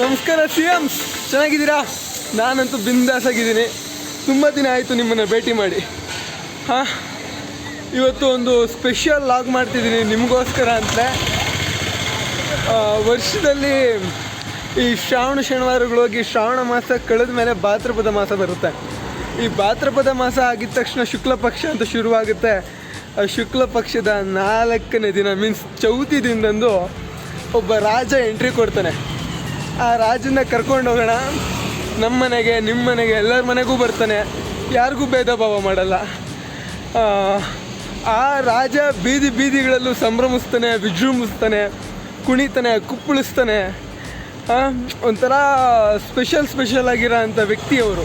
ನಮಸ್ಕಾರ C M ಚೆನ್ನಾಗಿದ್ದೀರಾ? ನಾನಂತೂ ಬಿಂದಾಸಾಗಿದ್ದೀನಿ. ತುಂಬ ದಿನ ಆಯಿತು ನಿಮ್ಮನ್ನು ಭೇಟಿ ಮಾಡಿ. ಹಾಂ, ಇವತ್ತು ಒಂದು ಸ್ಪೆಷಲ್ ಲಾಗ್ ಮಾಡ್ತಿದ್ದೀನಿ ನಿಮಗೋಸ್ಕರ ಅಂದರೆ ವರ್ಷದಲ್ಲಿ ಈ ಶ್ರಾವಣ ಶನಿವಾರಗಳು ಹೋಗಿ ಶ್ರಾವಣ ಮಾಸ ಕಳೆದ ಮೇಲೆ ಭಾದ್ರಪದ ಮಾಸ ಬರುತ್ತೆ. ಈ ಭಾದ್ರಪದ ಮಾಸ ಆಗಿದ ತಕ್ಷಣ ಶುಕ್ಲ ಪಕ್ಷ ಅಂತ ಶುರುವಾಗುತ್ತೆ. ಆ ಶುಕ್ಲ ಪಕ್ಷದ ನಾಲ್ಕನೇ ದಿನ ಮೀನ್ಸ್ ಚೌತಿ ದಿನದಂದು ಒಬ್ಬ ರಾಜ ಎಂಟ್ರಿ ಕೊಡ್ತಾನೆ. ಆ ರಾಜನ ಕರ್ಕೊಂಡು ಹೋಗೋಣ. ನಮ್ಮ ಮನೆಗೆ ನಿಮ್ಮ ಮನೆಗೆ ಎಲ್ಲರ ಮನೆಗೂ ಬರ್ತಾನೆ. ಯಾರಿಗೂ ಭೇದ ಭಾವ ಮಾಡಲ್ಲ. ಆ, ರಾಜ ಬೀದಿ ಬೀದಿಗಳಲ್ಲೂ ಸಂಭ್ರಮಿಸ್ತಾನೆ ವಿಜೃಂಭಿಸ್ತಾನೆ ಕುಣಿತಾನೆ ಕುಪ್ಪಳಿಸ್ತಾನೆ. ಒಂಥರ ಸ್ಪೆಷಲ್ ಸ್ಪೆಷಲ್ ಆಗಿರೋ ಅಂಥ ವ್ಯಕ್ತಿ ಅವರು.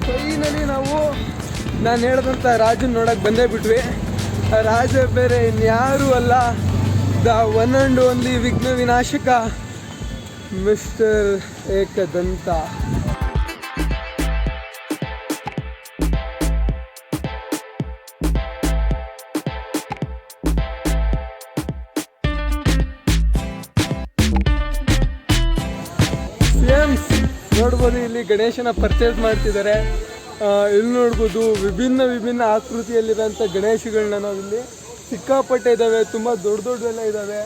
ಫೈನಲಿ ನಾವು ನಾನು ಹೇಳಿದಂಥ ರಾಜನ ನೋಡಕ್ಕೆ ಬಂದೇ ಬಿಟ್ವಿ. ರಾಜ ಬೇರೆ ಇನ್ಯಾರೂ ಅಲ್ಲ. ದ ಒನ್ ಆ್ಯಂಡ್ ಓನ್ಲಿ ವಿಘ್ನ ವಿನಾಶಕ, ಮಿಸ್ಟರ್ ಏಕದಂತ. ನೋಡ್ಬೋದು ಇಲ್ಲಿ ಗಣೇಶನ ಪರ್ಚೇಸ್ ಮಾಡ್ತಿದ್ದಾರೆ. ಇಲ್ಲಿ ನೋಡ್ಬೋದು ವಿಭಿನ್ನ ವಿಭಿನ್ನ ಆಕೃತಿಯಲ್ಲಿರೋಂಥ ಗಣೇಶಗಳನ್ನ ನಾವಿಲ್ಲಿ ಸಿಕ್ಕಾಪಟ್ಟೆ ಇದ್ದಾವೆ ತುಂಬ ದೊಡ್ಡ ದೊಡ್ಡವೆಲ್ಲ ಇದ್ದಾವೆ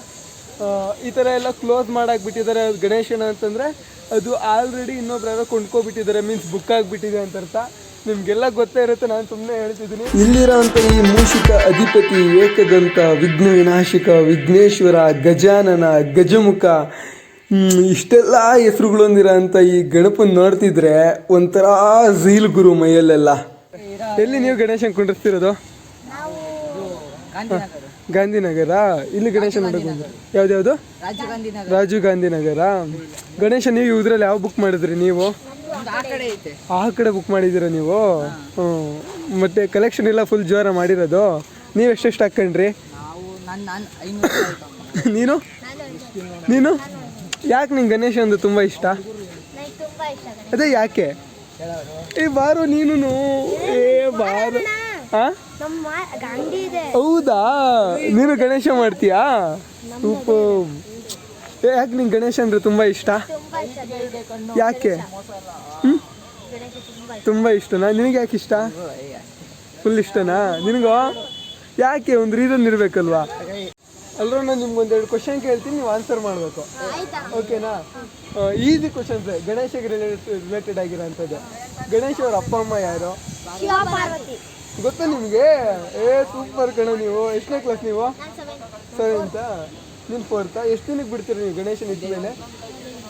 ಈ ಥರ ಎಲ್ಲ ಕ್ಲೋಸ್ ಮಾಡಾಕ್ಬಿಟ್ಟಿದ್ದಾರೆ ಬಿಟ್ಟಿದ್ದಾರೆ ಗಣೇಶನ ಅಂತಂದರೆ ಅದು ಆಲ್ರೆಡಿ ಇನ್ನೊಬ್ರು ಯಾರೋ ಕೊಂಡ್ಕೊಬಿಟ್ಟಿದ್ದಾರೆ ಮೀನ್ಸ್ ಬುಕ್ ಆಗಿಬಿಟ್ಟಿದೆ ಅಂತ ಅರ್ಥ. ನಿಮಗೆಲ್ಲ ಗೊತ್ತೇ ಇರುತ್ತೆ ನಾನು ಸುಮ್ಮನೆ ಹೇಳ್ತಿದ್ದೀನಿ. ಇಲ್ಲಿರೋಂಥ ಈ ಮೂಷಿಕ ಅಧಿಪತಿ ಏಕದಂತ ವಿಘ್ನ ವಿನಾಶಕ ವಿಘ್ನೇಶ್ವರ ಗಜಾನನ ಗಜಮುಖ ಇಷ್ಟೆಲ್ಲ ಹೆಸರುಗಳು ಅಂತ ಈ ಗಣಪನ ನೋಡ್ತಿದ್ರೆ ಒಂಥರ ಝೀಲ್ ಗುರು ಮೈಯಲ್ಲೆಲ್ಲ. ಎಲ್ಲಿ ನೀವು ಗಣೇಶನ್ ಕುಂಡಿಸ್ತಿರೋದು ಗಾಂಧಿನಗರ. ಗಾಂಧಿನಗರ? ಇಲ್ಲಿ ಗಣೇಶ ನೋಡಕ್ ಯಾವ್ದು ಯಾವ್ದ್ಯಾವ್ದು ರಾಜೀವ್ ಗಾಂಧಿ ನಗರ ರಾಜೀವ್ ಗಾಂಧಿನಗರ. ಗಣೇಶ ನೀವು ಇದ್ರಲ್ಲಿ ಯಾವ ಬುಕ್ ಮಾಡಿದ್ರಿ ನೀವು? ಆ ಕಡೆ ಐತೆ. ಆ ಕಡೆ ಬುಕ್ ಮಾಡಿದಿರ ನೀವು? ಹ್ಞೂ ಮತ್ತೆ ಕಲೆಕ್ಷನ್ ಎಲ್ಲ ಫುಲ್ ಜೋರ ಮಾಡಿರೋದು. ನೀವು ಎಷ್ಟೆಷ್ಟು ಹಾಕೊಂಡ್ರಿ? ನಾವು ನಾನು. ನೀನು ನೀನು? ಯಾಕೆ ನಿಂಗೆ ಗಣೇಶ ಅಂದ್ರೆ ತುಂಬ ಇಷ್ಟ? ಅದೇ ಯಾಕೆ? ಏ ಬಾರು ನೀನು ಏ ಬಾರು. ಹೌದಾ? ನೀನು ಗಣೇಶ ಮಾಡ್ತೀಯಾ? ಸೂಪರ್. ಯಾಕೆ ನಿಂಗೆ ಗಣೇಶ ಅಂದ್ರೆ ತುಂಬ ಇಷ್ಟ? ಯಾಕೆ ತುಂಬ ಇಷ್ಟ. ತುಂಬ ಇಷ್ಟನಾ? ನಿನಗೆ ಯಾಕೆ ಇಷ್ಟ? ಫುಲ್ ಇಷ್ಟನಾ? ನಿನಗೂ? ಯಾಕೆ? ಒಂದು ರೀಸನ್ ಇರಬೇಕಲ್ವಾ? ಅಲ್ರೂ ನಾನು ನಿಮ್ಗೆ ಒಂದೆರಡು ಕ್ವಶನ್ ಕೇಳ್ತೀನಿ ನೀವು ಆನ್ಸರ್ ಮಾಡಬೇಕು. ಓಕೆನಾ ಈಸಿ ಕ್ವಶನ್ಸ್ ಗಣೇಶಗೆ ರಿಲೇಟೆಡ್ ಆಗಿರೋಂಥದ್ದು. ಗಣೇಶ್ ಅವ್ರ ಅಪ್ಪ ಅಮ್ಮ ಯಾರು? ಗೊತ್ತಾ ನಿಮಗೆ? ಏ ಸೂಪರ್ ಕಣ ನೀವು. ಎಷ್ಟನೇ ಕ್ಲಾಸ್ ನೀವು? ಸರಿ ಅಂತ ನಿಮ್ಮ ಫೋರ್ತಾ ಎಷ್ಟು ದಿನಕ್ಕೆ ಬಿಡ್ತೀರಾ ನೀವು ಗಣೇಶನ ಇದ್ದ ಮೇಲೆ?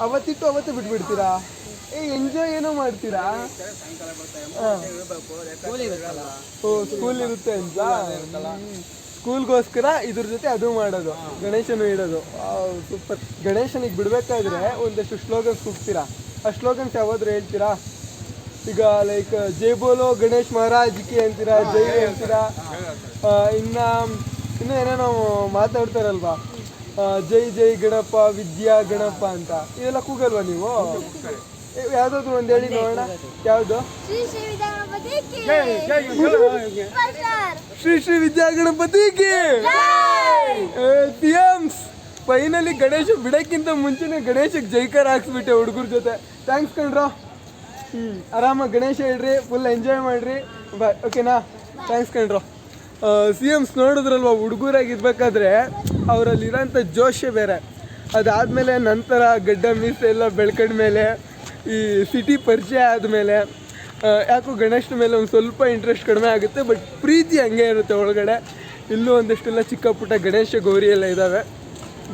ಅವತ್ತಿತ್ತು, ಅವತ್ತು ಬಿಟ್ಬಿಡ್ತೀರಾ? ಏ ಎಂಜಾಯ್ ಏನೋ ಮಾಡ್ತೀರಾ? ಓ ಸ್ಕೂಲ್ ಇರುತ್ತೆ ಅಂತ? ಸ್ಕೂಲ್ಗೋಸ್ಕರ ಇದ್ರ ಜೊತೆ ಅದು ಮಾಡೋದು. ಗಣೇಶನ ಇಡೋದು. ಸೂಪರ್ ಗಣೇಶನಿಗೆ ಬಿಡಬೇಕಾದ್ರೆ ಒಂದಷ್ಟು ಸ್ಲೋಗನ್ಸ್ ಕೂಗ್ತೀರಾ? ಆ ಸ್ಲೋಗನ್ಸ್ ಯಾವಾದ್ರು ಹೇಳ್ತೀರಾ? ಈಗ ಲೈಕ್ ಜೈ ಬೋಲೋ ಗಣೇಶ್ ಮಹಾರಾಜ್ ಕಿ ಅಂತೀರಾ ಜೈ ಅಂತೀರಾ? ಇನ್ನ ಇನ್ನ ಇನ್ನು ಏನೇನೋ ಮಾತಾಡ್ತಾರಲ್ವಾ? ಜೈ ಜೈ ಗಣಪ ವಿದ್ಯಾ ಗಣಪ ಅಂತ. ಇದೆಲ್ಲ ಕೂಗಲ್ವಾ ನೀವು? ಏ, ಯಾವ್ದಾದ್ರು ಒಂದು ಹೇಳಿ ನೋಡೋಣ. ಯಾವುದು? ಶ್ರೀ ಶ್ರೀ ವಿದ್ಯಾಗಣಪತಿ ಕಿ. ಸರ್ ಶ್ರೀ ಶ್ರೀ ವಿದ್ಯಾ ಗಣಪತಿಗೆ ಸಿಎಮ್ಸ್ ಫೈನಲಿ ಗಣೇಶ ಬಿಡಕ್ಕಿಂತ ಮುಂಚೆನೆ ಗಣೇಶಕ್ಕೆ ಜೈಕಾರ ಹಾಕ್ಸ್ಬಿಟ್ಟೆ ಹುಡುಗರ ಜೊತೆ. ಥ್ಯಾಂಕ್ಸ್ ಕಣ್ರೋ. ಹ್ಞೂ ಗಣೇಶ ಹೇಳ್ರಿ ಫುಲ್ ಎಂಜಾಯ್ ಮಾಡ್ರಿ. ಬಾಯ್ ಓಕೆನಾ ಥ್ಯಾಂಕ್ಸ್ ಕಣ್ರೋ. ಸಿ ಎಮ್ಸ್ ನೋಡಿದ್ರಲ್ವ ಹುಡುಗರಾಗಿರ್ಬೇಕಾದ್ರೆ ಅವರಲ್ಲಿರೋಂಥ ಜೋಶ ಬೇರೆ. ಅದಾದಮೇಲೆ ನಂತರ ಗಡ್ಡ ಮೀಸ ಎಲ್ಲ ಬೆಳ್ಕೊಂಡ್ಮೇಲೆ ಈ ಸಿಟಿ ಪರಿಚಯ ಆದಮೇಲೆ ಯಾಕೋ ಗಣೇಶನ ಮೇಲೆ ಒಂದು ಸ್ವಲ್ಪ ಇಂಟ್ರೆಸ್ಟ್ ಕಡಿಮೆ ಆಗುತ್ತೆ ಬಟ್ ಪ್ರೀತಿ ಹಂಗೆ ಇರುತ್ತೆ ಒಳಗಡೆ. ಇಲ್ಲೂ ಒಂದಿಷ್ಟೆಲ್ಲ ಚಿಕ್ಕ ಪುಟ್ಟ ಗಣೇಶ ಗೌರಿ ಎಲ್ಲ ಇದ್ದಾವೆ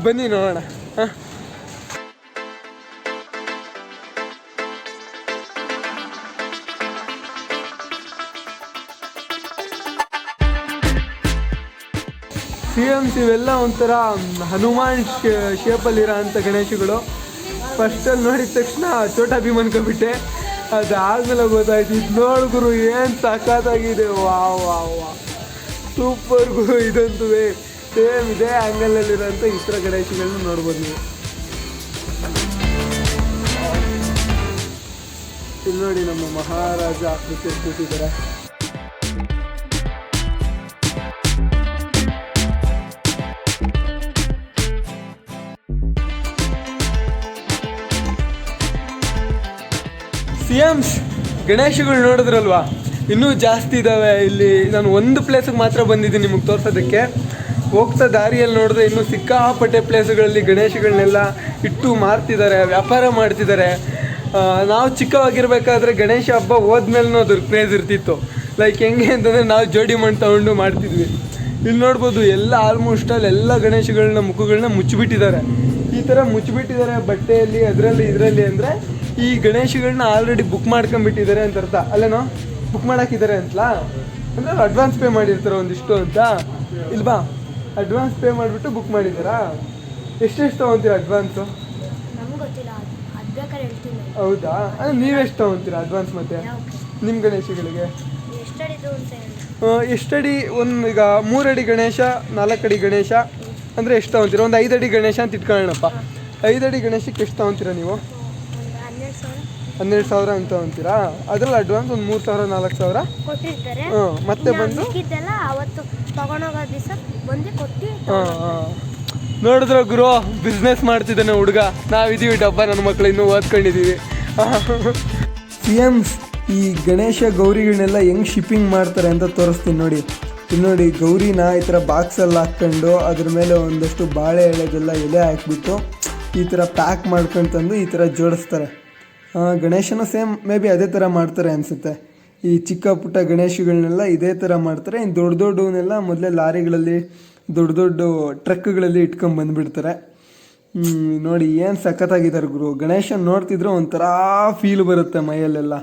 ಬನ್ನಿ ನೋಡೋಣ. ಹಾಂ? ಸಿ ಎಮ್ಸ್ ಇವೆಲ್ಲ ಒಂಥರ ಹನುಮಾನ್ ಶೇಪಲ್ಲಿರೋ ಅಂಥ ಗಣೇಶಗಳು. ಫಸ್ಟಲ್ಲಿ ನೋಡಿದ ತಕ್ಷಣ ಚೋಟ ಭೀಮ್ ಅದಾದಮೇಲೆ ಗೊತ್ತಾಯ್ತು, ಇದು ಗುರು, ಏನು ಸಖತ್ತಾಗಿದೆ ವಾ ವಾ ವಾ ಸೂಪರ್ ಗುರು, ಇದಂತೂ ಸೇಮ್ ಇದೆ ಆ್ಯಂಗಲಲ್ಲಿರೋಂಥ ಇತರ ಗಣೇಶಗಳನ್ನ ನೋಡ್ಬೋದು ನೀವು. ಇಲ್ಲಿ ನೋಡಿ ನಮ್ಮ ಮಹಾರಾಜ ಆಕೃತಿ ಕೂತಿದ್ದಾರೆ. ಸಿ ಎಮ್ಸ್ ಗಣೇಶಗಳು ನೋಡಿದ್ರಲ್ವಾ? ಇನ್ನೂ ಜಾಸ್ತಿ ಇದ್ದಾವೆ ಇಲ್ಲಿ ನಾನು ಒಂದು ಪ್ಲೇಸಿಗೆ ಮಾತ್ರ ಬಂದಿದ್ದೀನಿ ನಿಮಗೆ ತೋರ್ಸೋದಕ್ಕೆ. ಹೋಗ್ತಾ ದಾರಿಯಲ್ಲಿ ನೋಡಿದ್ರೆ ಇನ್ನೂ ಸಿಕ್ಕಾಪಟ್ಟೆ ಪ್ಲೇಸ್ಗಳಲ್ಲಿ ಗಣೇಶಗಳನ್ನೆಲ್ಲ ಇಟ್ಟು ಮಾರ್ತಿದ್ದಾರೆ, ವ್ಯಾಪಾರ ಮಾಡ್ತಿದ್ದಾರೆ. ನಾವು ಚಿಕ್ಕವಾಗಿರ್ಬೇಕಾದ್ರೆ ಗಣೇಶ ಹಬ್ಬ ಹೋದ್ಮೇಲೂ ಅದ್ರ ಕ್ರೇಜ್ ಇರ್ತಿತ್ತು. ಲೈಕ್ ಹೆಂಗೆ ಅಂತಂದರೆ ನಾವು ಜೋಡಿ ಮಣ್ಣು ತಗೊಂಡು ಮಾಡ್ತಿದ್ವಿ. ಇಲ್ಲಿ ನೋಡ್ಬೋದು ಎಲ್ಲ ಆಲ್ಮೋಸ್ಟ್ ಅಲ್ಲಿ ಎಲ್ಲ ಗಣೇಶಗಳನ್ನ ಮುಖಗಳನ್ನ ಮುಚ್ಚಿಬಿಟ್ಟಿದ್ದಾರೆ. ಈ ಥರ ಮುಚ್ಚಿಬಿಟ್ಟಿದ್ದಾರೆ ಬಟ್ಟೆಯಲ್ಲಿ, ಅದರಲ್ಲಿ, ಇದರಲ್ಲಿ ಅಂದರೆ ಈ ಗಣೇಶಗಳನ್ನ ಆಲ್ರೆಡಿ ಬುಕ್ ಮಾಡ್ಕೊಂಡ್ಬಿಟ್ಟಿದ್ದಾರೆ ಅಂತ ಅರ್ಥ. ಅಲ್ಲೇನೋ? ಬುಕ್ ಮಾಡಾಕಿದ್ದಾರೆ ಅಂತಲಾ? ಅಂದರೆ ಅಡ್ವಾನ್ಸ್ ಪೇ ಮಾಡಿರ್ತಾರೆ ಒಂದಿಷ್ಟು ಅಂತ. ಇಲ್ವಾ ಅಡ್ವಾನ್ಸ್ ಪೇ ಮಾಡಿಬಿಟ್ಟು ಬುಕ್ ಮಾಡಿದ್ದಾರಾ? ಎಷ್ಟೆಷ್ಟು ತೊಗೊತೀರಾ ಅಡ್ವಾನ್ಸ್ ಹೌದಾ? ಅಂದರೆ ನೀವೆಷ್ಟು ತೊಗೊತೀರಾ ಅಡ್ವಾನ್ಸ್ ಮತ್ತೆ? ನಿಮ್ಮ ಗಣೇಶಗಳಿಗೆ? ಎಷ್ಟಡಿ? ಒಂದು ಈಗ ಮೂರಡಿ ಗಣೇಶ ನಾಲ್ಕಡಿ ಗಣೇಶ ಅಂದರೆ ಎಷ್ಟು ತೊಗೊತೀರಾ? ಒಂದು ಐದಡಿ ಗಣೇಶ ಅಂತ ಇಟ್ಕೊಳ್ಳೋಣಪ್ಪ. ಐದಡಿ ಗಣೇಶಕ್ಕೆ ಎಷ್ಟು ತೊಗೊತೀರಾ ನೀವು? ಹನ್ನೆರಡು ಸಾವಿರ ಅಂತ ಅಂತೀರಾ? ಅದ್ರಲ್ಲಿ ಅಡ್ವಾನ್ಸ್ ಒಂದು ಮೂರು ಸಾವಿರ ನಾಲ್ಕು ಸಾವಿರ? ಕೊಟ್ಟಿರ್ತಾರೆ. ಹ್ಞೂ ಮತ್ತೆ ಬಂದು? ಮಿಕ್ಕಿದ್ದೆಲ್ಲ ಅವತ್ತು ತಗೊಂಡೋಗೋ ದಿವಸ ಬಂದು ಕೊಟ್ಟು ಹಾಂ ಹಾಂ. ನೋಡಿದ್ರ ಗುರು ಬಿಸ್ನೆಸ್ ಮಾಡ್ತಿದ್ದಾನೆ ಹುಡುಗ. ನಾವಿದ್ದೀವಿ ಡಬ್ಬ ನನ್ನ ಮಕ್ಳು ಇನ್ನೂ ಓದ್ಕೊಂಡಿದ್ದೀವಿ ಸಿ ಎಮ್ಸ್ ಈ ಗಣೇಶ ಗೌರಿಗಳನ್ನೆಲ್ಲ ಹೆಂಗ್ ಶಿಪ್ಪಿಂಗ್ ಮಾಡ್ತಾರೆ ಅಂತ ತೋರಿಸ್ತೀನಿ ನೋಡಿ. ಇಲ್ಲಿ ನೋಡಿ ಗೌರಿನ ಈ ಥರ ಬಾಕ್ಸಲ್ಲಿ ಹಾಕ್ಕೊಂಡು ಅದ್ರ ಮೇಲೆ ಒಂದಷ್ಟು ಬಾಳೆ ಎಳೆದೆಲ್ಲ ಎಲೆ ಹಾಕ್ಬಿಟ್ಟು ಈ ಥರ ಪ್ಯಾಕ್ ಮಾಡ್ಕೊಂಡು ತಂದು ಈ ಥರ ಜೋಡಿಸ್ತಾರೆ. ಗಣೇಶನ ಸೇಮ್, ಮೇ ಬಿ ಅದೇ ಥರ ಮಾಡ್ತಾರೆ ಅನಿಸುತ್ತೆ. ಈ ಚಿಕ್ಕ ಪುಟ್ಟ ಗಣೇಶಗಳನ್ನೆಲ್ಲ ಇದೇ ಥರ ಮಾಡ್ತಾರೆ. ಇನ್ನು ದೊಡ್ಡ ದೊಡ್ಡವನ್ನೆಲ್ಲ ಮೊದಲೇ ಲಾರಿಗಳಲ್ಲಿ, ದೊಡ್ಡ ದೊಡ್ಡ ಟ್ರಕ್ಗಳಲ್ಲಿ ಇಟ್ಕೊಂಡು ಬಂದುಬಿಡ್ತಾರೆ. ನೋಡಿ ಏನು ಸಖತ್ತಾಗಿದ್ದಾರೆ ಗುರು. ಗಣೇಶನ್ ನೋಡ್ತಿದ್ರೆ ಒಂಥರ ಫೀಲ್ ಬರುತ್ತೆ ಮೈಯಲ್ಲೆಲ್ಲ.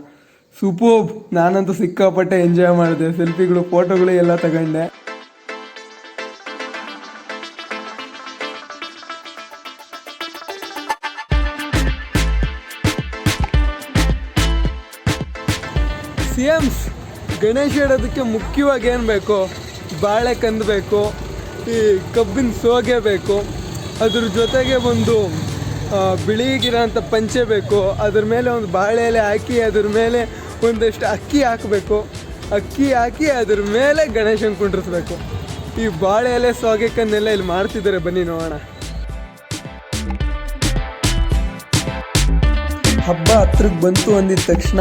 ಸೂಪೋಬ್, ನಾನಂತೂ ಸಿಕ್ಕಾಪಟ್ಟೆ ಎಂಜಾಯ್ ಮಾಡಿದೆ. ಸೆಲ್ಫಿಗಳು ಫೋಟೋಗಳು ಎಲ್ಲ ತಗೊಂಡೆ. ಸಿ ಎಮ್ಸ್ ಗಣೇಶ ಇಡೋದಕ್ಕೆ ಮುಖ್ಯವಾಗಿ ಏನು ಬೇಕು? ಬಾಳೆ ಕಂದು ಬೇಕು ಈ ಕಬ್ಬಿನ ಸೋಗೆ ಬೇಕು ಅದ್ರ ಜೊತೆಗೆ ಒಂದು ಆ, ಬಿಳಿಗಿರೋಂಥ ಪಂಚೆ ಬೇಕು ಅದ್ರ ಮೇಲೆ ಒಂದು ಬಾಳೆ ಎಲೆ ಹಾಕಿ ಅದ್ರ ಮೇಲೆ ಒಂದಷ್ಟು ಅಕ್ಕಿ ಹಾಕಬೇಕು. ಅಕ್ಕಿ ಹಾಕಿ ಅದ್ರ ಮೇಲೆ ಗಣೇಶನ ಕುಂಡ್ರಿಸ್ಬೇಕು. ಈ ಬಾಳೆ ಎಲೆ ಸೋಗೆ ಕನ್ನೆಲ್ಲ ಇಲ್ಲಿ ಮಾಡ್ತಿದ್ದಾರೆ ಬನ್ನಿ ನೋಡೋಣ. ಹಬ್ಬ ಹತ್ರಕ್ಕೆ ಬಂತು ಅಂದಿದ ತಕ್ಷಣ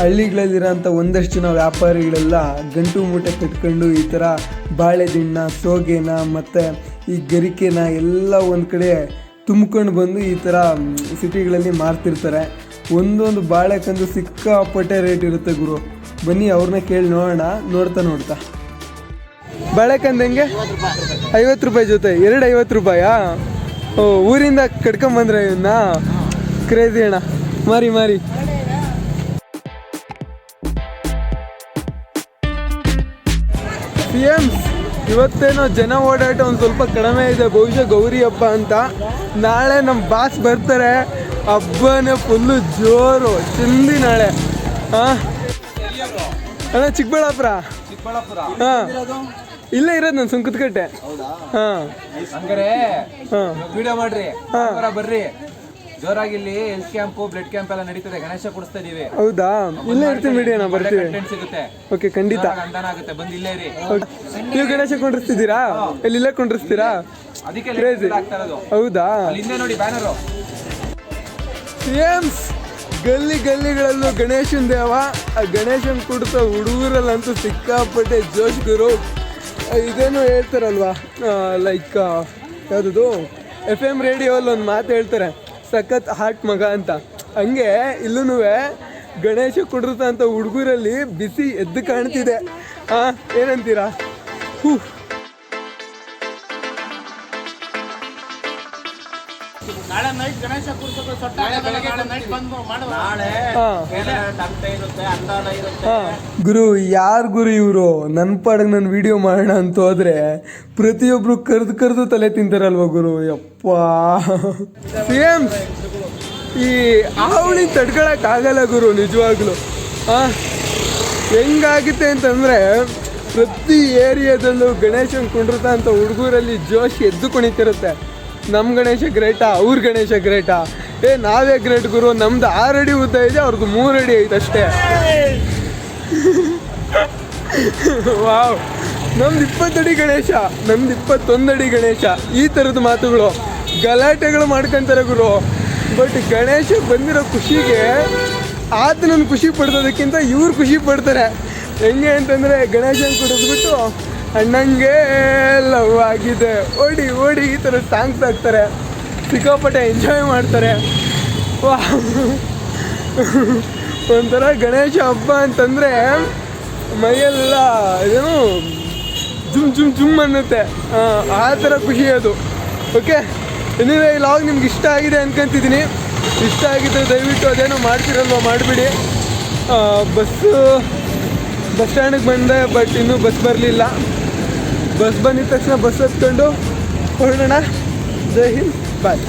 ಹಳ್ಳಿಗಳಲ್ಲಿರೋಂಥ ಒಂದಷ್ಟು ಜನ ವ್ಯಾಪಾರಿಗಳೆಲ್ಲ ಗಂಟು ಮೂಟೆ ಕಟ್ಕೊಂಡು ಈ ಥರ ಬಾಳೆದಿಣ್ಣ, ಸೋಗೆನ ಮತ್ತು ಈ ಗರಿಕೆನ ಎಲ್ಲ ಒಂದು ಕಡೆ ತುಂಬ್ಕೊಂಡು ಬಂದು ಈ ಥರ ಸಿಟಿಗಳಲ್ಲಿ ಮಾರ್ತಿರ್ತಾರೆ. ಒಂದೊಂದು ಬಾಳೆಕಂದು ಸಿಕ್ಕಾಪಟ್ಟೆ ರೇಟ್ ಇರುತ್ತೆ ಗುರು. ಬನ್ನಿ ಅವ್ರನ್ನ ಕೇಳಿ ನೋಡೋಣ, ನೋಡ್ತಾ ನೋಡ್ತಾ. ಬಾಳೆಕಂದು ಹೆಂಗೆ? ಐವತ್ತು ರೂಪಾಯಿ ಜೊತೆ, ಎರಡು ಐವತ್ತು ರೂಪಾಯಾ? ಓ, ಊರಿಂದ ಕಟ್ಕೊಂಬಂದ್ರೆ ಇವನ್ನ ಕ್ರೇಜಿ ಅಣ್ಣ. ಮಾರಿ ಮಾರಿ. ಸಿ ಎಮ್ಸ್ ಇವತ್ತೇನೋ ಜನ ಓಡಾಟ ಒಂದು ಸ್ವಲ್ಪ ಕಡಿಮೆ ಇದೆ ಬಹುಶಃ ಗೌರಿ ಹಬ್ಬ ಅಂತ. ನಾಳೆ ನಮ್ಮ ಬಾಸ್ ಬರ್ತಾರೆ. ಹಬ್ಬನೇ ಫುಲ್ಲು ಜೋರು ಚಿಂದಿ ನಾಳೆ. ಹಾಂ ಅಣ್ಣ ಚಿಕ್ಕಬಳ್ಳಾಪುರ? ಚಿಕ್ಕಬಳ್ಳಾಪುರ. ಹಾಂ. ಇಲ್ಲೇ ಇರೋದು ನಾನು ಸುಂಕದಕಟ್ಟೆ ಹಾಂ. ಹಾಂ. ವಿಡಿಯೋ ಮಾಡ್ರಿ ಹಾಂ. ಬರ್ರಿ. ಜೋರಾಗಿ ಇಲ್ಲಿ ಹೆಲ್ತ್ ಕ್ಯಾಂಪ್ ಬ್ಲಡ್ ಕ್ಯಾಂಪ್ ಎಲ್ಲ ನಡೀತದೆ. ಗಣೇಶ ಕೊಡಿಸ್ತಾ ಇದೀವಿ. ಹೌದಾ? ಇಲ್ಲೇ ಇರ್ತೀವಿ ಬಿಡಿ ಅಣ್ಣ ಬರ್ತೀವಿ ಕಂಟೆಂಟ್ ಸಿಗುತ್ತೆ. ಓಕೆ ಖಂಡಿತ. ಅನುದಾನ ಆಗುತ್ತೆ. ಬಂದು ಇಲ್ಲೇ ರೀ ಓಕೆ. ನೀವು ಗಣೇಶ ಕೊಂಡಿರ್ತಿದ್ದೀರಾ ಇಲ್ಲಿ ಇಲ್ಲೇ ಕೊಂಡಿರ್ತೀರಾ ಅದಕ್ಕೆ Crazy. ಆಗ್ತಾ ಇರೋದು. ಹೌದಾ? ಅಲ್ಲಿ ಹಿಂದೆ ನೋಡಿ ಬ್ಯಾನರು. ಸೇಮ್ಸ್ ಗಲ್ಲಿ ಗಲ್ಲಿಗಳಲ್ಲೂ ಗಣೇಶನ್ ದೇವ. ಆ ಗಣೇಶನ್ ಕುಡ್ತ ಹುಡುಗರಲ್ಲಂತೂ ಸಿಕ್ಕಾಪಟ್ಟೆ ಜೋಶ್ ಗುರು. ಆ, ಇದೇನು ಹೇಳ್ತಾರಲ್ವಾ? ಲೈಕ್ ಯಾವುದು ಎಫ್ ಎಂ ರೇಡಿಯೋಲ್ಲಿ ಒಂದು ಮಾತು ಹೇಳ್ತಾರೆ. ಸಖತ್ ಹಾಟ್ ಮಗ ಅಂತ. ಹಂಗೆ ಇಲ್ಲೂ ಗಣೇಶ ಕುಡಿತ ಅಂತ ಹುಡುಗರಲ್ಲಿ ಬಿಸಿ ಎದ್ದು ಕಾಣ್ತಿದೆ. ಹಾಂ ಏನಂತೀರಾ? ಹೂ ಹಾಂ. ಗುರು ಯಾರು ಗುರು ಇವರು? ನನ್ನ ಪಾಡಿಗೆ ನಾನು ವಿಡಿಯೋ ಮಾಡೋಣ ಅಂತ ಹೋದ್ರೆ ಪ್ರತಿಯೊಬ್ರು ಕರೆದು ಕರೆದು ತಲೆ ತಿಂತಾರಲ್ವ ಗುರು? ಯಪ್ಪ. ಸೇಮ್ ಈ ಆವಳಿ ತಡ್ಕೊಳಕ್ ಆಗಲ್ಲ ಗುರು ನಿಜವಾಗ್ಲು. ಆ ಹೆಂಗಾಗುತ್ತೆ ಅಂತಂದ್ರೆ ಪ್ರತಿ ಏರಿಯಾದಲ್ಲೂ ಗಣೇಶನ್ ಕುಂಡ್ರತ ಅಂತ ಹುಡುಗರಲ್ಲಿ ಜೋಶ್ ಎದ್ದು ಕುಣಿತಿರುತ್ತೆ. ನಮ್ಮ ಗಣೇಶ ಗ್ರೇಟಾ, ಅವ್ರ ಗಣೇಶ ಗ್ರೇಟಾ. ಏ, ನಾವೇ ಗ್ರೇಟ್ ಗುರು, ನಮ್ದು ಆರು ಅಡಿ ಉದ್ದ ಇದೆ ಅವ್ರದ್ದು ಮೂರು ಅಡಿ ಐತೆ ಅಷ್ಟೇ. ವಾವ್. ನಮ್ದು ಇಪ್ಪತ್ತಡಿ ಗಣೇಶ, ನಮ್ದು ಇಪ್ಪತ್ತೊಂದಡಿ ಗಣೇಶ. ಈ ಥರದ ಮಾತುಗಳು ಗಲಾಟೆಗಳು ಮಾಡ್ಕೊಂತಾರೆ ಗುರು. ಬಟ್ ಗಣೇಶ ಬಂದಿರೋ ಖುಷಿಗೆ ಆತ ನಾನು ಖುಷಿ ಪಡ್ತದಕ್ಕಿಂತ ಇವ್ರು ಖುಷಿ ಪಡ್ತಾರೆ. ಹೆಂಗೆ ಅಂತಂದರೆ ಗಣೇಶನ ಕುಡಿದ್ಬಿಟ್ಟು ಅಣ್ಣಂಗೆ ಲವ್ ಆಗಿದೆ. ಓಡಿ ಓಡಿ ಈ ಥರ ಸಾಂಗ್ಸ್ ಹಾಕ್ತಾರೆ. ಸಿಕ್ಕಾಪಟ್ಟೆ ಎಂಜಾಯ್ ಮಾಡ್ತಾರೆ. ಒಂಥರ ಗಣೇಶ ಹಬ್ಬ ಅಂತಂದರೆ ಮೈಯೆಲ್ಲ ಏನು ಜುಮ್ ಜುಮ್ ಜುಮ್ ಅನ್ನುತ್ತೆ. ಆ, ಥರ ಖುಷಿ ಅದು. ಓಕೆ ಎನಿವೇ ಈ ಲಾಗ್ ನಿಮ್ಗೆ ಇಷ್ಟ ಆಗಿದೆ ಅನ್ಕೊಂತಿದ್ದೀನಿ. ಇಷ್ಟ ಆಗಿದ್ದರೆ ದಯವಿಟ್ಟು ಅದೇನೋ ಮಾಡ್ತಿರಲ್ವ ಮಾಡಿಬಿಡಿ. ಬಸ್ಸು ಬಸ್ ಸ್ಟ್ಯಾಂಡಿಗೆ ಬಂದೆ ಬಟ್ ಇನ್ನೂ ಬಸ್ ಬರಲಿಲ್ಲ. ಬಸ್ ಬಂದಿದ ತಕ್ಷಣ ಬಸ್ ಹತ್ಕೊಂಡು, ಹೊರಡೋಣ. ಜೈ ಹಿಂದ್ ಬಾಯ್